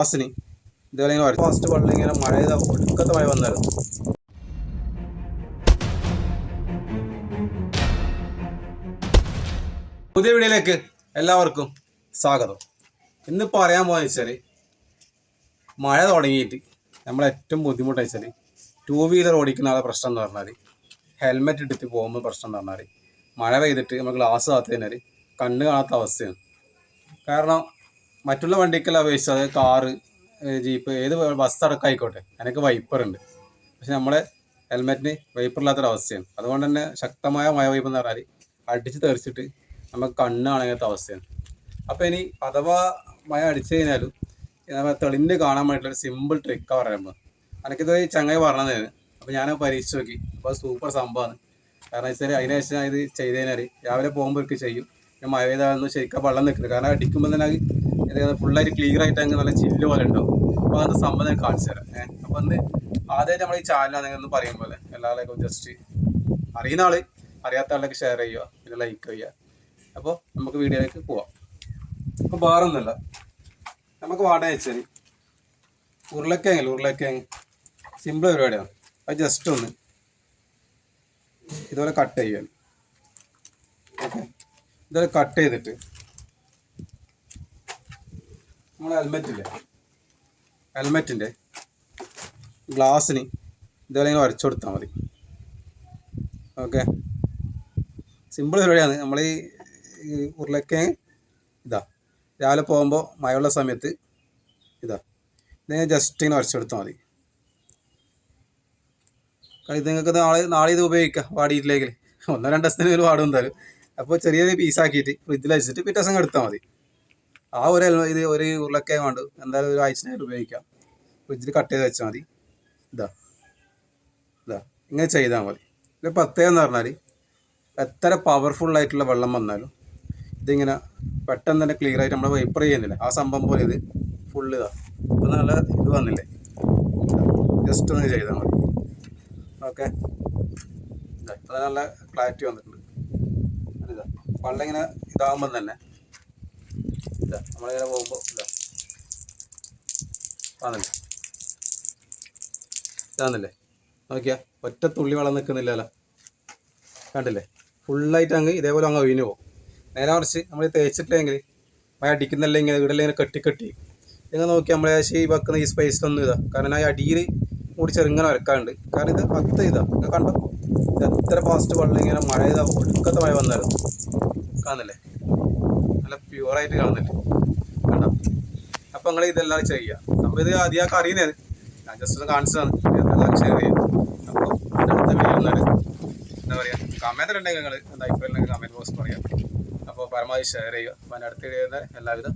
ഗ്ലാസ്സിന് ഇതുപോലെ ഇങ്ങനെ ഫാസ്റ്റ് വെള്ളം ഇങ്ങനെ മഴ ചെയ്ത ഒടുക്കത്തെ മഴ വന്നായിരുന്നു പുതിയ വീഡിയോയിലേക്ക് എല്ലാവർക്കും സ്വാഗതം. ഇന്ന് പറയാൻ പോകുന്നത് വെച്ചാൽ മഴ തുടങ്ങിയിട്ട് നമ്മൾ ഏറ്റവും ബുദ്ധിമുട്ട് വെച്ചാൽ ടൂ വീലർ ഓടിക്കുന്ന ആളെ പ്രശ്നം എന്ന് പറഞ്ഞാൽ ഹെൽമെറ്റ് ഇട്ടിട്ട് പോകുമ്പോൾ പ്രശ്നം എന്ന് പറഞ്ഞാൽ മഴ പെയ്തിട്ട് നമ്മൾ ഗ്ലാസ് കാത്തു കഴിഞ്ഞാൽ കണ്ണ് കാണാത്ത അവസ്ഥയാണ്. കാരണം മറ്റുള്ള വണ്ടിക്കെല്ലാം അപേക്ഷിച്ച് അതായത് കാറ് ജീപ്പ് ഏത് ബസ് അടക്കം ആയിക്കോട്ടെ അതിനൊക്കെ വൈപ്പർ ഉണ്ട്. പക്ഷെ നമ്മളെ ഹെൽമെറ്റിന് വൈപ്പർ ഇല്ലാത്തൊരവസ്ഥയാണ്. അതുകൊണ്ട് തന്നെ ശക്തമായ മഴ വൈപ്പ് എന്ന് പറഞ്ഞാൽ അടിച്ച് തെറിച്ചിട്ട് നമുക്ക് കണ്ണ് കാണാത്ത അവസ്ഥയാണ്. അപ്പോൾ ഇനി അഥവാ മഴ അടിച്ചു കഴിഞ്ഞാലും തെളിഞ്ഞ് കാണാൻ വേണ്ടിയിട്ടുള്ള സിമ്പിൾ ട്രിക്കാണ് പറയുമ്പോൾ എനിക്കിത് ചങ്ങായി പറഞ്ഞതാണ് അപ്പോൾ ഞാൻ പരീക്ഷിച്ച് നോക്കി. അപ്പോൾ സൂപ്പർ സംഭവമാണ് കാരണം വെച്ചാൽ അതിന് ശേഷം ഇത് ചെയ്ത് കഴിഞ്ഞാൽ രാവിലെ പോകുമ്പോൾ ചെയ്യും. മഴ പെയ്താലൊന്നും ശരിക്കും വെള്ളം നിൽക്കുന്നത് കാരണം അടിക്കുമ്പോൾ തന്നെ അത് ഫുള്ളായിട്ട് ക്ലിയർ ആയിട്ട് അങ്ങ് നല്ല ചില്ല് പോലെ ഉണ്ടാവും. അപ്പോൾ അത് സംബന്ധം കാണിച്ചു തരാം. ഏഹ് അപ്പോൾ അന്ന് ആദ്യമായിട്ട് നമ്മൾ ഈ ചാനലാണെങ്കിൽ ഒന്ന് പറയും പോലെ. എല്ലാവരെയും ജസ്റ്റ് അറിയുന്ന ആൾ അറിയാത്ത ആളൊക്കെ ഷെയർ ചെയ്യുക പിന്നെ ലൈക്ക് ചെയ്യുക. അപ്പോൾ നമുക്ക് വീഡിയോയിലേക്ക് പോവാം. അപ്പോൾ വേറൊന്നുമല്ല നമുക്ക് വാടക വെച്ചാൽ ഉരുളക്കിഴങ്ങ്. ഉരുളക്കിഴങ്ങ് സിമ്പിൾ പരിപാടിയാണ് അത് ജസ്റ്റ് ഒന്ന് ഇതുപോലെ കട്ട് ചെയ്യാൻ ഓക്കെ ഇതുപോലെ കട്ട് ചെയ്തിട്ട് നമ്മൾ ഹെൽമെറ്റില്ലേ? ഹെൽമെറ്റിന്റെ ഗ്ലാസ്സിന് ഇതുപോലെ ഇങ്ങനെ വരച്ചു കൊടുത്താൽ മതി. ഓക്കെ? സിമ്പിൾ പരിപാടിയാണ്. നമ്മൾ ഈ ഉരുളക്കിഴങ്ങ് ഇതാ. രാവിലെ പോകുമ്പോൾ മഴയുള്ള സമയത്ത് ഇതാ. ഇതിങ്ങനെ ജസ്റ്റ് ഇങ്ങനെ വരച്ചെടുത്താൽ മതി. കാരണം ഇത് നിങ്ങൾക്ക് നാളെ നാളെ ഇത് ഉപയോഗിക്കാം വാടിയിട്ടില്ലെങ്കിൽ ഒന്നോ രണ്ടോ ദിവസത്തിന് ഒരു വാടും എന്തായാലും. അപ്പോൾ ചെറിയ പീസാക്കിയിട്ട് ഫ്രിഡ്ജിൽ വെച്ചിട്ട് പിറ്റേ ദിവസം എടുത്താൽ മതി. ആ ഒരു ഇത് ഒരു ഉരുളക്കിഴങ്ങ് വേണ്ട എന്തായാലും ഒരു ആഴ്ചനായിട്ട് ഉപയോഗിക്കാം. ഫ്രിഡ്ജിൽ കട്ട് ചെയ്ത് വെച്ചാൽ മതി. ഇതാ. ഇതാ. ഇങ്ങനെ ചെയ്താൽ മതി. ഇത് പ്രത്യേകം എന്ന് പറഞ്ഞാൽ എത്ര പവർഫുൾ ആയിട്ടുള്ള വെള്ളം വന്നാലും ഇതിങ്ങനെ പെട്ടെന്ന് തന്നെ ക്ലിയർ ആയിട്ട് നമ്മൾ വൈപ്പർ ചെയ്യുന്നില്ല. ആ സംഭവം പോലെ ഇത് ഫുള്ള് ഇതാ. ഇപ്പം നല്ല ഇത് വന്നില്ലേ? ജസ്റ്റ് ഒന്ന് ചെയ്താൽ മതി. ഓക്കെ. ഇപ്പം നല്ല ക്ലാരിറ്റി വന്നിട്ടുണ്ട്. ഇതാ. വെള്ളം ഇങ്ങനെ ഇതാകുമ്പം തന്നെ ഇതാ. നമ്മളിങ്ങനെ പോകുമ്പോൾ ഇതാ. വന്നില്ലേ ഇതാന്നില്ലേ നോക്കിയാ ഒറ്റ തുള്ളി വെള്ളം നിൽക്കുന്നില്ലല്ലോ. കണ്ടില്ലേ? ഫുള്ളായിട്ട് അങ്ങ് ഇതേപോലെ അങ്ങ് ഒഴിഞ്ഞു പോകും. നേരെ മറിച്ച് നമ്മൾ തേച്ചിട്ടില്ലെങ്കിൽ മഴ അടിക്കുന്നില്ല ഇങ്ങനെ ഇവിടെ ഇങ്ങനെ കെട്ടി കെട്ടി. ഇങ്ങനെ നോക്കി ഏകദേശം ഈ വെക്കുന്ന ഈ സ്പേസിലൊന്നും ഇതാ. കാരണം ആ അടിയിൽ കൂടി ചെറുങ്ങനെ വരക്കാറുണ്ട്. കാരണം ഇത് അത്ത ഇതാ. നിങ്ങൾ കണ്ടോ? ഇത് എത്ര ഫാസ്റ്റ് വെള്ളം ഇങ്ങനെ മഴ ഇതാ ഒടുക്കത്തെ മഴ വന്നാലും കാണുന്നില്ലേ? നല്ല പ്യുവറായിട്ട് കാണുന്നില്ലേ കണ്ടോ? അപ്പം നിങ്ങൾ ഇതെല്ലാം ചെയ്യുക. അപ്പോൾ ഇത് ആദ്യമൊക്കെ അറിയുന്നത് ഞാൻ ജസ്റ്റ് കാണിച്ചതാണ്. ഇതെല്ലാം ഷെയർ ചെയ്യാം. അപ്പോൾ അടുത്ത വീഡിയോ എന്താ പറയുക കമന്റ് ഉണ്ടെങ്കിൽ നിങ്ങൾ എന്താ ഇപ്പോൾ കമന്റ് ബോക്സ് പറയാം. അപ്പോൾ പരമാവധി ഷെയർ ചെയ്യുക. അപ്പോൾ അടുത്ത വീഡിയോ എല്ലാവിധ